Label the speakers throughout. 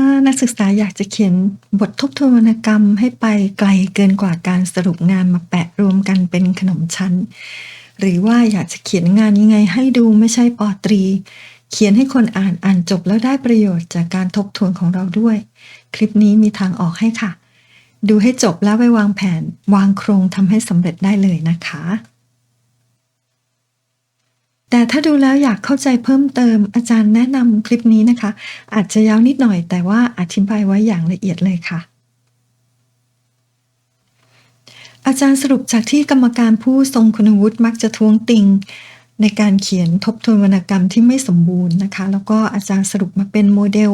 Speaker 1: ถ้านักศึกษาอยากจะเขียนบททบทวนวรรณกรรมให้ไปไกลเกินกว่าการสรุปงานมาแปะรวมกันเป็นขนมชั้น หรือว่าอยากจะเขียนงานยังไงให้ดูไม่ใช่ปอตรี เขียนให้คนอ่านอ่านจบแล้วได้ประโยชน์จากการทบทวนของเราด้วย คลิปนี้มีทางออกให้ค่ะ ดูให้จบแล้วไปวางแผน วางโครงทำให้สำเร็จได้เลยนะคะ แต่ถ้าดูแล้วอยากเข้าใจเพิ่มเติมอาจารย์แนะนำคลิปนี้นะคะ อาจจะยาวนิดหน่อยแต่ว่าอธิบายไว้อย่างละเอียดเลยค่ะ อาจารย์สรุปจากที่กรรมการผู้ทรงคุณวุฒิมักจะท้วงติง ในการเขียนทบทวนวรรณกรรมที่ไม่สมบูรณ์นะคะ แล้วก็อาจารย์สรุปมาเป็นโมเดล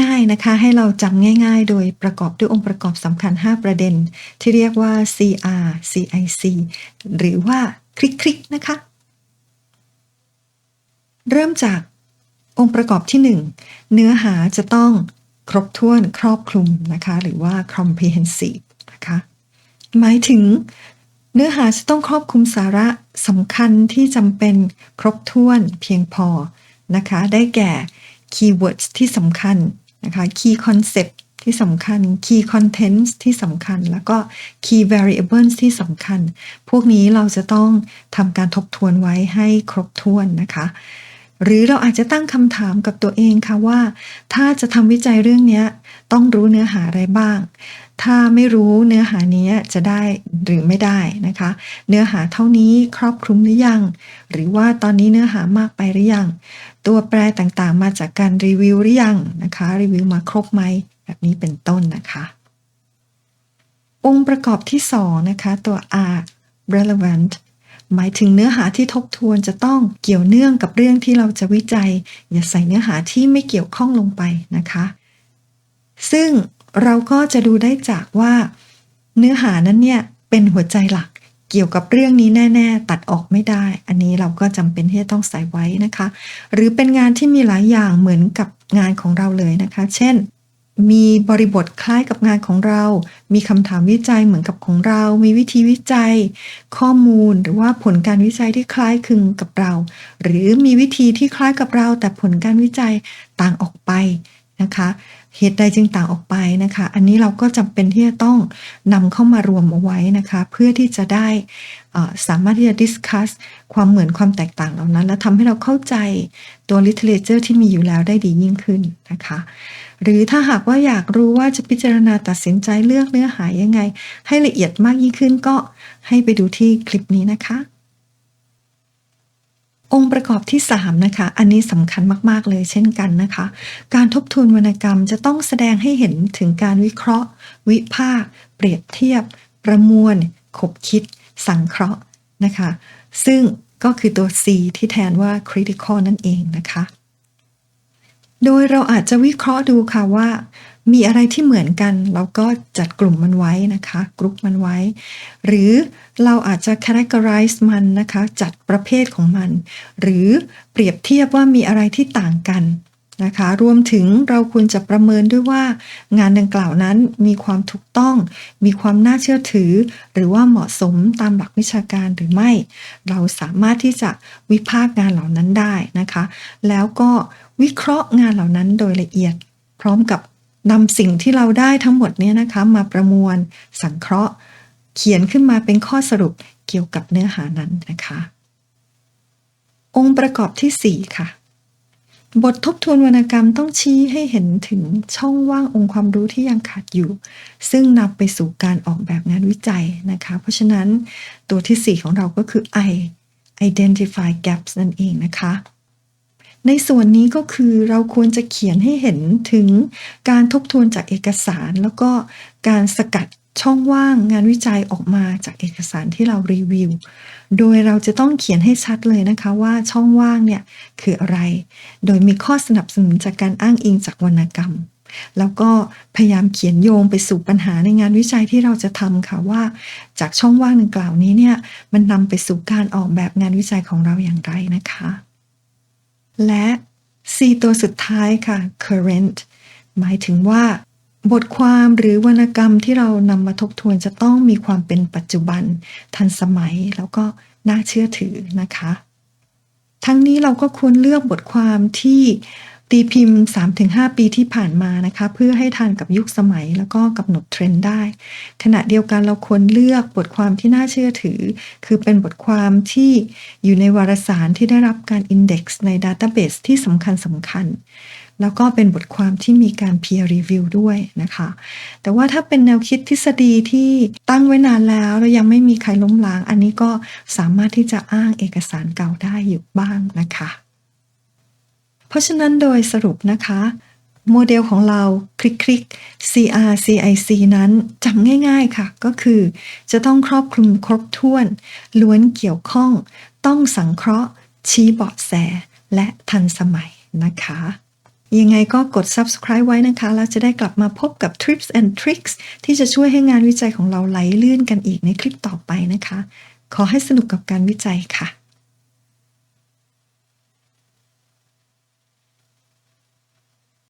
Speaker 1: ง่ายๆนะคะ ให้เราจำง่ายๆ โดยประกอบด้วยองค์ประกอบสำคัญ 5 ประเด็น ที่เรียกว่า CR CIC หรือว่าคลิกๆนะคะ เริ่มจากองค์ประกอบที่ 1 เนื้อหาจะต้องครบถ้วนครอบคลุมนะคะ หรือว่า comprehensive นะคะ หมายถึงเนื้อหาจะต้องครอบคลุมสาระสำคัญที่จำเป็นครบถ้วนเพียงพอนะคะ ได้แก่ keywords ที่สำคัญนะคะ key concept ที่สำคัญ key contents ที่สำคัญ แล้วก็ key variables ที่สำคัญ พวกนี้เราจะต้องทำการทบทวนไว้ให้ครบถ้วนนะคะ หรือเราอาจจะตั้งคำถามกับตัวเองค่ะว่า ถ้าจะทำวิจัยเรื่องนี้ต้องรู้เนื้อหาอะไรบ้าง ถ้าไม่รู้เนื้อหานี้จะได้หรือไม่ได้นะคะ เนื้อหาเท่านี้ครอบคลุมหรือยัง หรือว่าตอนนี้เนื้อหามากไปหรือยัง ตัวแปรต่างๆ มาจากการรีวิวหรือยังนะคะรีวิวมาครบไหมแบบนี้เป็นต้นนะคะ องค์ประกอบที่2นะคะตัว R relevant หมายถึงเนื้อหาที่ทบทวนจะต้องเกี่ยวเนื่องกับเรื่องที่เราจะวิจัย อย่าใส่เนื้อหาที่ไม่เกี่ยวข้องลงไปนะคะ ซึ่งเราก็จะดูได้จากว่า เนื้อหานั้นเนี่ยเป็นหัวใจหลักเกี่ยวกับเรื่องนี้แน่ ๆ ตัดออกไม่ได้ อันนี้เราก็จำเป็นที่จะต้องใส่ไว้นะคะ หรือเป็นงานที่มีหลายอย่างเหมือนกับงานของเราเลยนะคะ เช่น มีบริบทคล้ายกับงานของเรา มีคำถามวิจัยเหมือนกับของเรา มีวิธีวิจัย ข้อมูลหรือว่าผลการวิจัยที่คล้ายคลึงกับเรา หรือมีวิธีที่คล้ายกับเรา แต่ผลการวิจัยต่างออกไปนะคะ เหตุใดจึงต่างออกไปนะคะ อันนี้เราก็จำเป็นที่จะต้องนำเข้ามารวมเอาไว้นะคะ เพื่อที่จะได้สามารถที่จะ discuss ความเหมือนความแตกต่างเหล่านั้น และทำให้เราเข้าใจตัว literature ที่มีอยู่แล้วได้ดียิ่งขึ้นนะคะ หรือถ้าหากว่าอยากรู้ว่าจะพิจารณาตัดสินใจเลือกเนื้อหายังไง ให้ละเอียดมากยิ่งขึ้นก็ให้ไปดูที่คลิปนี้นะคะ องค์ประกอบที่3นะคะ อันนี้สำคัญมากๆเลยเช่นกันนะคะ การทบทวนวรรณกรรมจะต้องแสดงให้เห็นถึงการวิเคราะห์ วิพากษ์เปรียบเทียบ ประมวลขบคิด สังเคราะห์นะคะ ซึ่งก็คือตัว C ที่แทนว่า critical นั่นเองนะคะ โดยเราอาจจะวิเคราะห์ดูค่ะว่า มีอะไรที่เหมือนกันเราก็จัดกลุ่มมันไว้นะคะกลุ่มมันไว้ หรือเราอาจจะ categorize มันนะคะ จัดประเภทของมัน หรือเปรียบเทียบว่ามีอะไรที่ต่างกันนะคะรวมถึงเราควรจะประเมินด้วยว่า งานดังกล่าวนั้นมีความถูกต้อง มีความน่าเชื่อถือ หรือว่าเหมาะสมตามหลักวิชาการหรือไม่ เราสามารถที่จะวิพากษ์งานเหล่านั้นได้นะคะ แล้วก็ วิเคราะห์งานเหล่านั้นโดยละเอียด พร้อมกับนำสิ่งที่เราได้ทั้งหมดนี้นะคะมาประมวลสังเคราะห์ เขียนขึ้นมาเป็นข้อสรุปเกี่ยวกับเนื้อหานั้นนะคะ องค์ประกอบที่ 4 ค่ะ บททบทวนวรรณกรรมต้องชี้ให้เห็นถึงช่องว่างองค์ความรู้ที่ยังขาดอยู่ ซึ่งนำไปสู่การออกแบบงานวิจัยนะคะ เพราะฉะนั้นตัวที่ 4 ของเราก็คือ I identify gaps นั่นเองนะคะ ในส่วนนี้ก็คือเราควรจะเขียนให้เห็นถึงการทบทวนจากเอกสาร แล้วก็การสกัดช่องว่างงานวิจัยออกมาจากเอกสารที่เรารีวิว โดยเราจะต้องเขียนให้ชัดเลยนะคะว่าช่องว่างเนี่ยคืออะไร โดยมีข้อสนับสนุนจากการอ้างอิงจากวรรณกรรม แล้วก็พยายามเขียนโยงไปสู่ปัญหาในงานวิจัยที่เราจะทำค่ะว่า จากช่องว่างดังกล่าวนี้เนี่ยมันนำไปสู่การออกแบบงานวิจัยของเราอย่างไรนะคะ และ C ตัวสุดท้ายค่ะ current หมายถึงว่า บทความหรือวรรณกรรมที่เรานำมาทบทวนจะต้องมีความเป็นปัจจุบัน ทันสมัยแล้วก็น่าเชื่อถือนะคะ ทั้งนี้เราก็ควรเลือกบทความที่ ตีพิมพ์ 3-5 ปีที่ผ่านมานะคะ เพื่อให้ทันกับยุคสมัยแล้วก็กำหนดเทรนด์ได้ ขณะเดียวกันเราควรเลือกบทความที่น่าเชื่อถือ คือเป็นบทความที่อยู่ในวารสารที่ได้รับการอินเด็กซ์ในดัต a b เบสที่สำคัญสำคัญ แล้วก็เป็นบทความที่มีการ peer review ด้วยนะคะ แต่ว่าถ้าเป็นแนวคิดทฤษฎีที่ตั้งไว้นานแล้วแล้วยังไม่มีใครล้มล้าง อันนี้ก็สามารถที่จะอ้างเอกสารเก่าได้อยู่บ้างนะคะ เพราะฉะนั้นโดยสรุปนะคะ โมเดลของเราคลิกคลิก CRCIC นั้นจำง่ายๆค่ะ ก็คือ จะต้องครอบคลุมครบถ้วน ล้วนเกี่ยวข้อง ต้องสังเคราะห์ ชี้เบาะแส และทันสมัยนะคะยังไงก็กด subscribe ไว้นะคะ แล้วจะได้กลับมาพบกับ Tips and Tricks ที่จะช่วยให้งานวิจัยของเราไหลลื่นกันอีกในคลิปต่อไปนะคะ ขอให้สนุกกับการวิจัยค่ะ